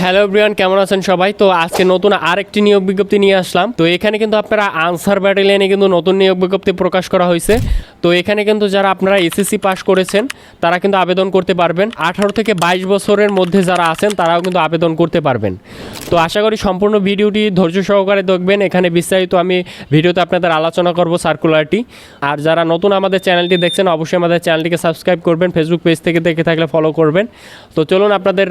Hello Brian কেমন আছেন সবাই? তো আজকে নতুন আরেকটি নিয়োগ বিজ্ঞপ্তি নিয়ে আসলাম। তো এখানে কিন্তু আপনারা আনসার ব্যাটালিয়নে কিন্তু নতুন নিয়োগ বিজ্ঞপ্তি প্রকাশ করা হয়েছে। তো এখানে কিন্তু যারা আপনারা এসএসসি পাশ করেছেন, তারা কিন্তু আবেদন করতে পারবেন। আঠারো থেকে বাইশ বছরের মধ্যে যারা আছেন, তারাও কিন্তু আবেদন করতে পারবেন। তো আশা করি সম্পূর্ণ ভিডিওটি ধৈর্য সহকারে দেখবেন। এখানে বিস্তারিত আমি ভিডিওতে আপনাদের আলোচনা করব সার্কুলারটি আর যারা নতুন আমাদের চ্যানেলটি দেখছেন, অবশ্যই আমাদের চ্যানেলটিকে সাবস্ক্রাইব করবেন। ফেসবুক পেজ থেকে দেখে থাকলে ফলো করবেন। তো চলুন আপনাদের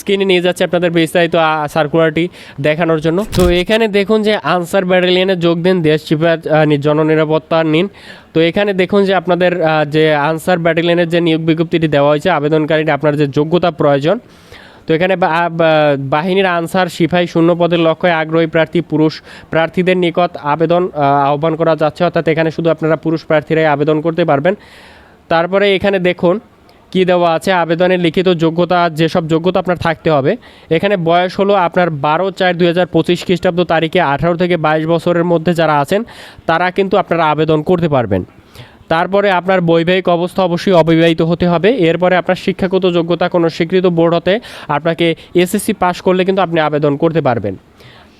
স্ক্রিনে নিয়ে যাচ্ছে। আপনাদের বিস্তারিত সার্কুলারটি দেখানোর জন্য। তো এখানে দেখুন যে আনসার ব্যাটালিয়নে যোগ দিন, দেশ চিপার জননিরাপত্তা নিন। তো এখানে দেখুন যে আপনাদের যে আনসার ব্যাটালিয়নের যে নিয়োগ বিজ্ঞপ্তিটি দেওয়া হয়েছে আবেদনকারী আপনার যে যোগ্যতা প্রয়োজন। তো এখানে বাহিনীর আনসার সিপাহী শূন্য পদের লক্ষ্যে আগ্রহী প্রার্থী, পুরুষ প্রার্থীদের নিকট আবেদন আহ্বান করা যাচ্ছে। অর্থাৎ এখানে শুধু আপনারা পুরুষ প্রার্থীরাই আবেদন করতে পারবেন। তারপরে এখানে দেখুন কি দেওয়া আছে? আবেদনের লিখিত যোগ্যতা, যেসব যোগ্যতা আপনার থাকতে হবে। এখানে বয়স হলো আপনার বারো চার দুই হাজার পঁচিশ খ্রিস্টাব্দ তারিখে আঠারো থেকে বাইশ বছরের মধ্যে যারা আছেন, তারা কিন্তু আপনারা আবেদন করতে পারবেন। তারপরে আপনার বৈবাহিক অবস্থা অবশ্যই অবিবাহিত হতে হবে। এরপরে আপনার শিক্ষাগত যোগ্যতা কোনো স্বীকৃত বোর্ড হতে আপনাকে এসএসসি পাস করলে কিন্তু আপনি আবেদন করতে পারবেন।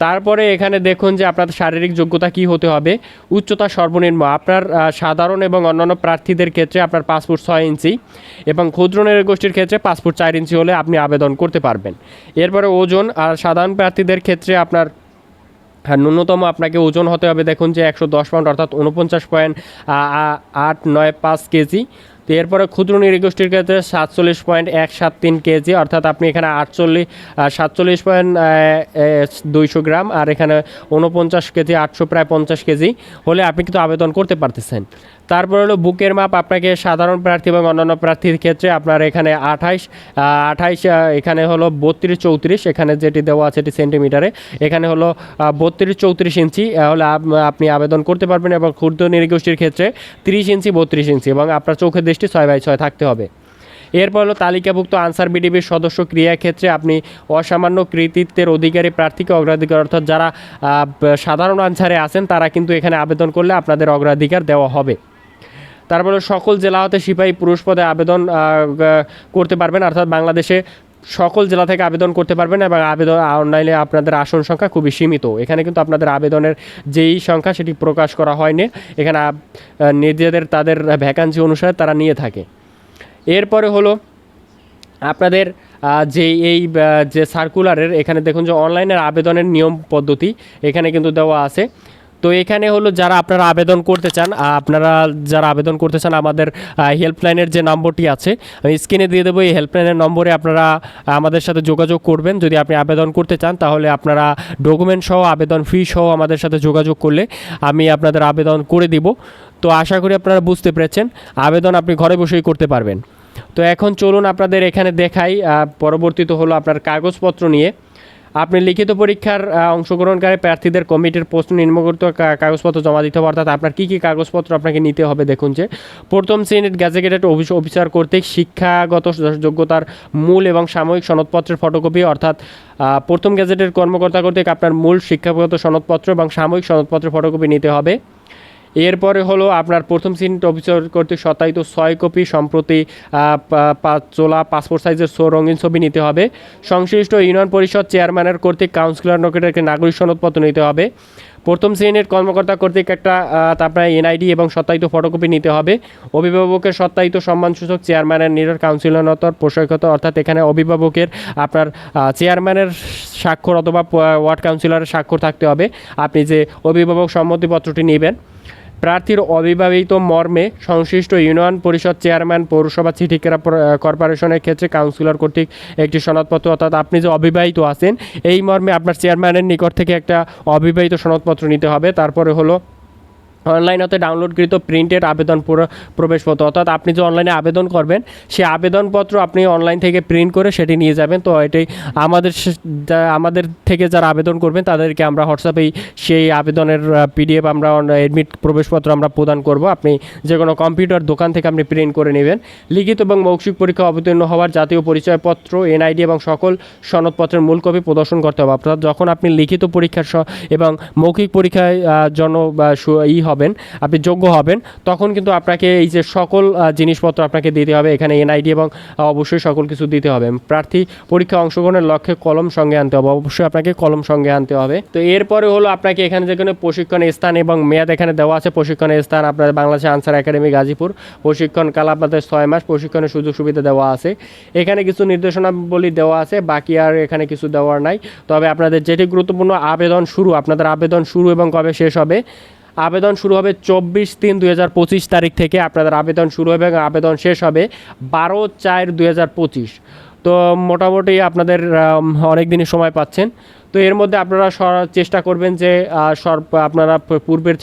তারপরে এখানে দেখুন যে আপনার শারীরিক যোগ্যতা কি হতে হবে। উচ্চতা সর্বনিম্ন, আপনার সাধারণ এবং অন্যান্য প্রার্থীদের ক্ষেত্রে আপনার পাসপোর্ট ছয় ইঞ্চি এবং ক্ষুদ্র গোষ্ঠীর ক্ষেত্রে পাসপোর্ট চার ইঞ্চি হলে আপনি আবেদন করতে পারবেন। এরপরে ওজন, আর সাধারণ প্রার্থীদের ক্ষেত্রে আপনার হ্যাঁ ন্যূনতম আপনাকে ওজন হতে হবে দেখুন যে একশো দশ পাউন্ড অর্থাৎ উনপঞ্চাশ পয়েন্ট আট, নয়, পাঁচ কেজি। তো এরপরে ক্ষুদ্র নৃগোষ্ঠীর ক্ষেত্রে সাতচল্লিশ পয়েন্ট এক সাত তিন কেজি, অর্থাৎ আপনি এখানে আটচল্লিশ সাতচল্লিশ পয়েন্ট দুইশো গ্রাম, আর এখানে উনপঞ্চাশ কেজি, আটশো প্রায় পঞ্চাশ কেজি হলে আপনি কিন্তু আবেদন করতে পারতেছেন। তারপর হলো বুকের মাপ আপনাকে সাধারণ প্রার্থী এবং অন্যান্য প্রার্থীর ক্ষেত্রে আপনার এখানে আঠাইশ আঠাইশ এখানে হলো বত্রিশ চৌত্রিশ, এখানে যেটি দেওয়া আছে এটি সেন্টিমিটারে। এখানে হলো বত্রিশ চৌত্রিশ ইঞ্চি হলে আপনি আবেদন করতে পারবেন এবং ক্ষুদ্র নৃগোষ্ঠীর ক্ষেত্রে তিরিশ ইঞ্চি, বত্রিশ ইঞ্চি এবং আপনার চোখের দৃষ্টি ছয় বাই ছয় থাকতে হবে। এরপর হলো তালিকাভুক্ত আনসার বিডিবির সদস্য ক্রিয়া ক্ষেত্রে আপনি অসামান্য কৃতিত্বের অধিকারী প্রার্থীকে অগ্রাধিকার অর্থাৎ যারা সাধারণ আনসারে আছেন, তারা কিন্তু এখানে আবেদন করলে আপনাদের অগ্রাধিকার দেওয়া হবে। তারপরে সকল জেলা হতে সিপাহী পুরুষ পদে আবেদন করতে পারবেন, অর্থাৎ বাংলাদেশে সকল জেলা থেকে আবেদন করতে পারবেন এবং আবেদন অনলাইনে আপনাদের আসন সংখ্যা খুবই সীমিত। এখানে কিন্তু আপনাদের আবেদনের যেই সংখ্যা সেটি প্রকাশ করা হয়নি, এখানে নিজেদের, তাদের ভ্যাকান্সি অনুসারে তারা নিয়ে থাকে। এরপরে হলো আপনাদের যে এই যে সার্কুলারের এখানে দেখুন যে অনলাইনের আবেদনের নিয়ম পদ্ধতি এখানে কিন্তু দেওয়া আছে। তো এখানে হলো যারা আপনারা আবেদন করতে চান আপনারা যারা আবেদন করতে চান, আমাদের হেল্পলাইনের যে নম্বরটি আছে, আমি স্ক্রিনে দিয়ে দেবো, এই হেল্পলাইনের নম্বরে আপনারা আমাদের সাথে যোগাযোগ করবেন। যদি আপনি আবেদন করতে চান, তাহলে আপনারা ডকুমেন্ট সহ, আবেদন ফি সহ আমাদের সাথে যোগাযোগ করলে আমি আপনাদের আবেদন করে দিব। তো আশা করি আপনারা বুঝতে পেরেছেন, আবেদন আপনি ঘরে বসেই করতে পারবেন। তো এখন চলুন আপনাদের এখানে দেখাই পরবর্তীতে হলো আপনার কাগজপত্র নিয়ে। আপনি লিখিত পরীক্ষার অংশগ্রহণকারী প্রার্থীদের কমিটির প্রশ্ন নিম্নগত কা- কাগজপত্র জমা দিতে হবে। অর্থাৎ আপনার কী কী কাগজপত্র আপনাকে নিতে হবে? দেখুন যে, প্রথম শ্রেণির গ্যাজেটেড অফিসার কর্তৃক শিক্ষাগত যোগ্যতার মূল এবং সাময়িক সনদপত্রের ফটোকপি, অর্থাৎ প্রথম গ্যাজেটের কর্মকর্তা কর্তৃক আপনার মূল শিক্ষাগত সনদপত্র এবং সাময়িক সনদপত্রের ফটোকপি নিতে হবে। এরপরে হলো আপনার প্রথম শ্রেণির অফিসার কর্তৃক সত্যায়িত ছয় কপি সম্প্রতি চোলা পাসপোর্ট সাইজের সো রঙিন ছবি নিতে হবে। সংশ্লিষ্ট ইউনিয়ন পরিষদ চেয়ারম্যানের কর্তৃক কাউন্সিলর নকেটের একটি নাগরিক সনদপত্র নিতে হবে। প্রথম শ্রেণির কর্মকর্তা কর্তৃক একটা তারপরে এনআইডি এবং সত্যায়িত ফটোকপি নিতে হবে। অভিভাবকের সত্যায়িত সম্মানসূচক চেয়ারম্যানের নিরর কাউন্সিলনতর পোষাকত অর্থাৎ এখানে অভিভাবকের আপনার চেয়ারম্যানের স্বাক্ষর অথবা ওয়ার্ড কাউন্সিলরের স্বাক্ষর থাকতে হবে। আপনি যে অভিভাবক সম্মতিপত্রটি নেবেন প্রার্থীর অবিবাহিত মর্মে সংশ্লিষ্ট ইউনিয়ন পরিষদ চেয়ারম্যান পৌরসভা চিঠিকেরা কর্পোরেশনের ক্ষেত্রে কাউন্সিলর কর্তৃক একটি সনদপত্র, অর্থাৎ আপনি যে অবিবাহিত আছেন, এই মর্মে আপনার চেয়ারম্যানের নিকট থেকে একটা অবিবাহিত সনদপত্র নিতে হবে। তারপরে হলো অনলাইন হতে ডাউনলোডকৃত প্রিন্টেড আবেদন প্রবেশপত্র। অর্থাৎ আপনি যে অনলাইনে আবেদন করবেন, সেই আবেদনপত্র আপনি অনলাইন থেকে প্রিন্ট করে সেটি নিয়ে যাবেন। তো এটাই আমাদের আমাদের থেকে যারা আবেদন করবেন, তাদেরকে আমরা হোয়াটসঅ্যাপেই সেই আবেদনের পিডিএফ আমরা এডমিট প্রবেশপত্র আমরা প্রদান করব। আপনি যে কোনো কম্পিউটার দোকান থেকে আপনি প্রিন্ট করে নেবেন। লিখিত এবং মৌখিক পরীক্ষা অবতীর্ণ হওয়ার জাতীয় পরিচয়পত্র, এনআইডি এবং সকল সনদপত্রের মূল কপি প্রদর্শন করতে হবে। অর্থাৎ যখন আপনি লিখিত পরীক্ষার এবং মৌখিক পরীক্ষায় জন্য ই হবেন, আপনি যোগ্য হবেন, তখন কিন্তু আপনাকে এই যে সকল জিনিসপত্র আপনাকে দিতে হবে। এখানে এনআইডি এবং অবশ্যই সকল কিছু দিতে হবে। প্রার্থী পরীক্ষা অংশগ্রহণের লক্ষ্যে কলম সঙ্গে আনতে হবে। অবশ্যই আপনাকে কলম সঙ্গে আনতে হবে। তো এরপরে হলো আপনাকে এখানে যেখানে প্রশিক্ষণের স্থান এবং মেয়াদ এখানে দেওয়া আছে। প্রশিক্ষণের স্থান আপনার বাংলাদেশ আনসার একাডেমি গাজীপুর। প্রশিক্ষণ কাল আপনাদের ছয় মাস প্রশিক্ষণের সুযোগ সুবিধা দেওয়া আছে। এখানে কিছু নির্দেশনাবলী দেওয়া আছে, বাকি আর এখানে কিছু দেওয়ার নাই। তবে আপনাদের যেটি গুরুত্বপূর্ণ আবেদন শুরু, আপনাদের আবেদন শুরু এবং কবে শেষ হবে আবেদন শুরু হবে চব্বিশ তিন দুই তারিখ থেকে। আপনাদের আবেদন শুরু হবে এবং আবেদন শেষ হবে বারো চার দুই তো মোটামুটি আপনাদের অনেক দিনই সময় পাচ্ছেন। তো এর মধ্যে আপনারা চেষ্টা করবেন যে আপনারা পূর্বের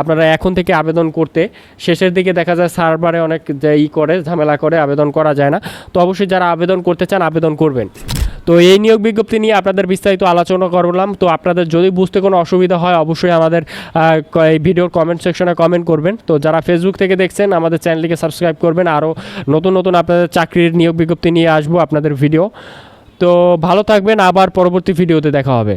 আপনারা এখন থেকে আবেদন করতে। শেষের দিকে দেখা যায় সার্ভারে অনেক ই করে, ঝামেলা করে, আবেদন করা যায় না। তো অবশ্যই যারা আবেদন করতে চান, আবেদন করবেন। তো এই নিয়োগ বিজ্ঞপ্তি নিয়ে আপনাদের বিস্তারিত আলোচনা করলাম। তো আপনাদের যদি বুঝতে কোনো অসুবিধা হয়, অবশ্যই আমাদের এই ভিডিওর কমেন্ট সেকশনে কমেন্ট করবেন। তো যারা ফেসবুক থেকে দেখছেন, আমাদের চ্যানেলটিকে সাবস্ক্রাইব করবেন। আরও নতুন নতুন আপনাদের চাকরির নিয়োগ বিজ্ঞপ্তি নিয়ে আসব আপনাদের ভিডিও তো ভালো থাকবেন। আবার পরবর্তী ভিডিওতে দেখা হবে।